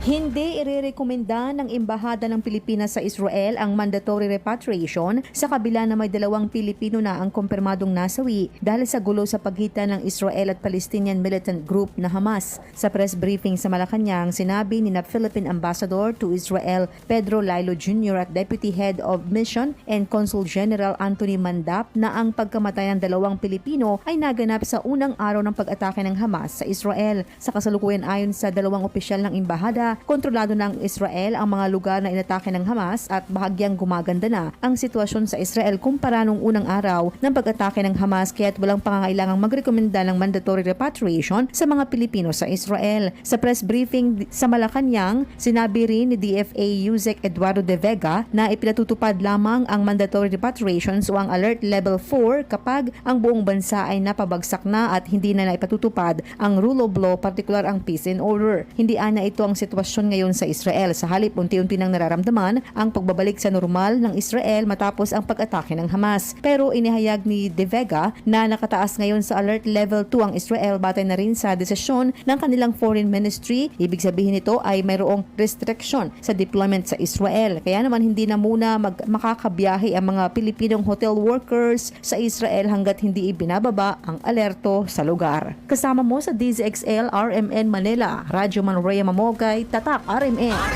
Hindi irerekomenda ng Embahada ng Pilipinas sa Israel ang mandatory repatriation sa kabila na may dalawang Pilipino na ang kumpirmadong nasawi dahil sa gulo sa pagitan ng Israel at Palestinian militant group na Hamas. Sa press briefing sa Malacanang, sinabi ni na Philippine Ambassador to Israel Pedro Lilo Jr. at Deputy Head of Mission and Consul General Anthony Mandap na ang pagkamatay ng dalawang Pilipino ay naganap sa unang araw ng pag-atake ng Hamas sa Israel. Sa kasalukuyan ayon sa dalawang opisyal ng Embahada, kontrolado ng Israel ang mga lugar na inatake ng Hamas at bahagyang gumaganda na ang sitwasyon sa Israel kumpara nung unang araw ng pag-atake ng Hamas kaya't walang pangangailangang magrekomenda ng mandatory repatriation sa mga Pilipino sa Israel. Sa press briefing sa Malacanang, sinabi rin ni DFA Yusek Eduardo de Vega na ipinatutupad lamang ang mandatory repatriations o ang alert level 4 kapag ang buong bansa ay napabagsak na at hindi na naipatutupad ang rule of law, partikular ang peace and order. Hindi ana ito ang sitwasyon ngayon sa Israel. Sa halip, unti-unti nang nararamdaman ang pagbabalik sa normal ng Israel matapos ang pag-atake ng Hamas. Pero inihayag ni De Vega na nakataas ngayon sa alert level 2 ang Israel batay na rin sa desisyon ng kanilang foreign ministry. Ibig sabihin nito ay mayroong restriction sa deployment sa Israel. Kaya naman hindi na muna mag- makakabiyahe ang mga Pilipinong hotel workers sa Israel hanggat hindi ibinababa ang alerto sa lugar. Kasama mo sa DZXL RMN Manila, Radyo Manraya Mamogay, Tatak RMN.